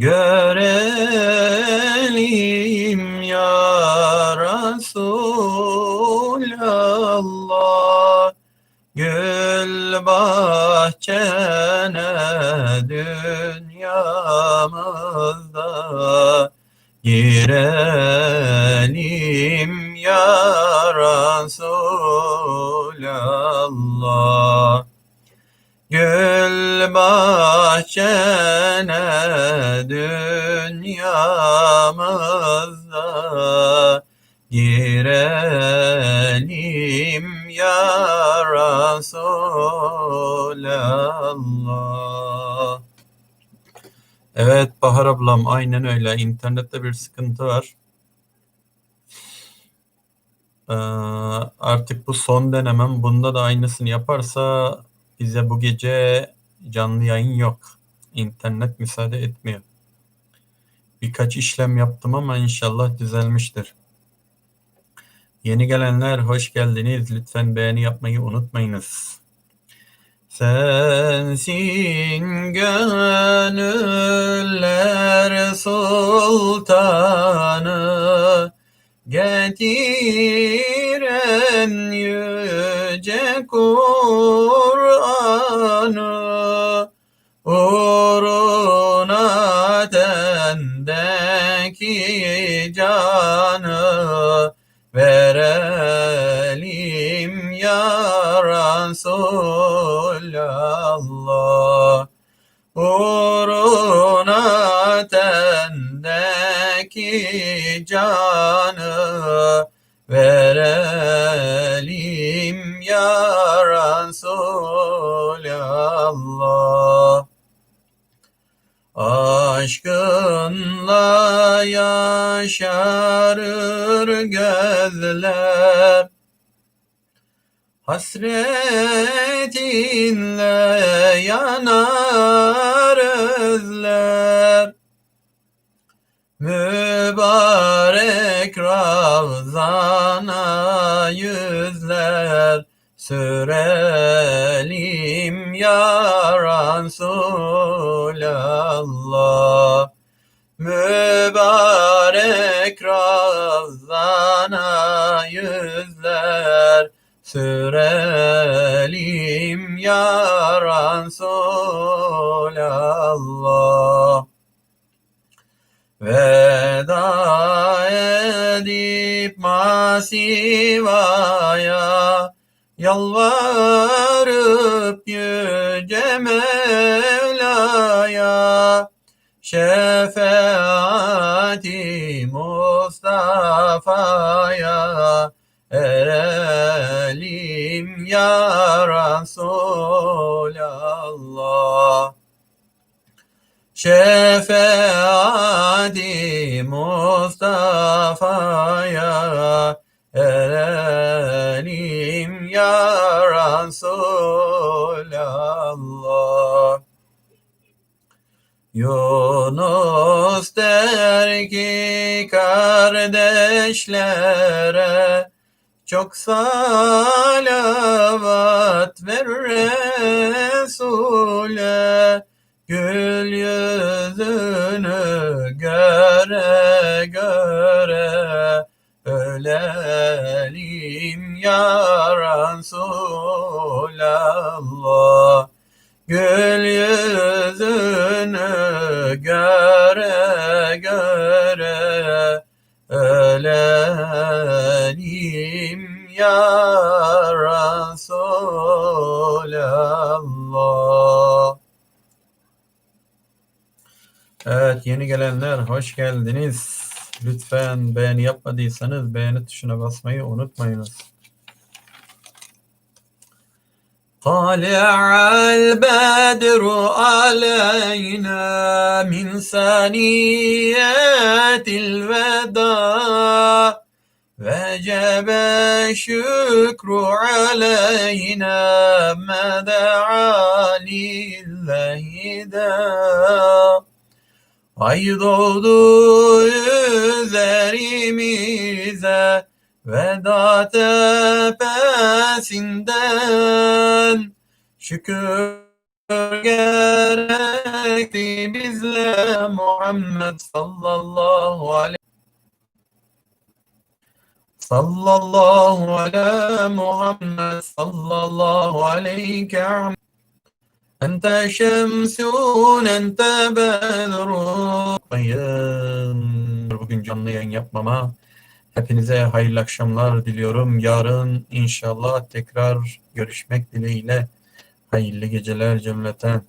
görelim ya Resulallah. Gül bahçene dünyamızda. Girelim ya Resulallah Gül bahçene dünyamızda girelim ya Resulallah. Evet Bahar ablam aynen öyle. İnternette bir sıkıntı var. Ee, artık bu son denemem. Bunda da aynısını yaparsa bize bu gece canlı yayın yok. İnternet müsaade etmiyor. Birkaç işlem yaptım ama inşallah düzelmiştir. Yeni gelenler hoş geldiniz. Lütfen beğeni yapmayı unutmayınız. Sensin gönüller sultanı getiren yüce Kur'an'ı canı verelim ya Resulallah. Uğruna tendeki canı verelim ya Resulallah. Aşkınla yaşarır gözler. Hasretinle yanar özler. Mübarek Ravzana yüzler. Sürelim ya Resulallah. Ravzana yüzler sürelim ya Resulallah. Veda edip masivaya Yalvarıp yüce Mevla'ya Şefaati Mustafa'ya erelim ya Resulallah. Şefaati Mustafa'ya erelim kardeşlere çok salavat ver Resul'e Gül yüzünü göre göre ölelim ya Resulallah. Gül yüzünü göre göre ölelim ya Resulallah. Evet yeni gelenler hoş geldiniz. Lütfen beğeni yapmadıysanız beğeni tuşuna basmayı unutmayınız. طلع البدر علينا من ثنيات الوداع وجب الشكر علينا ما دعا لله داع Ay doğdu üzerimize veda tepesinden şükür gerekti bizle Muhammed sallallahu aleyhi sallallahu ala Muhammed sallallahu aleyke Ente şemsun ente bedrun. Bugün canlı yayın yapmama Hepinize hayırlı akşamlar diliyorum. Yarın inşallah tekrar görüşmek dileğiyle. Hayırlı geceler cümleten.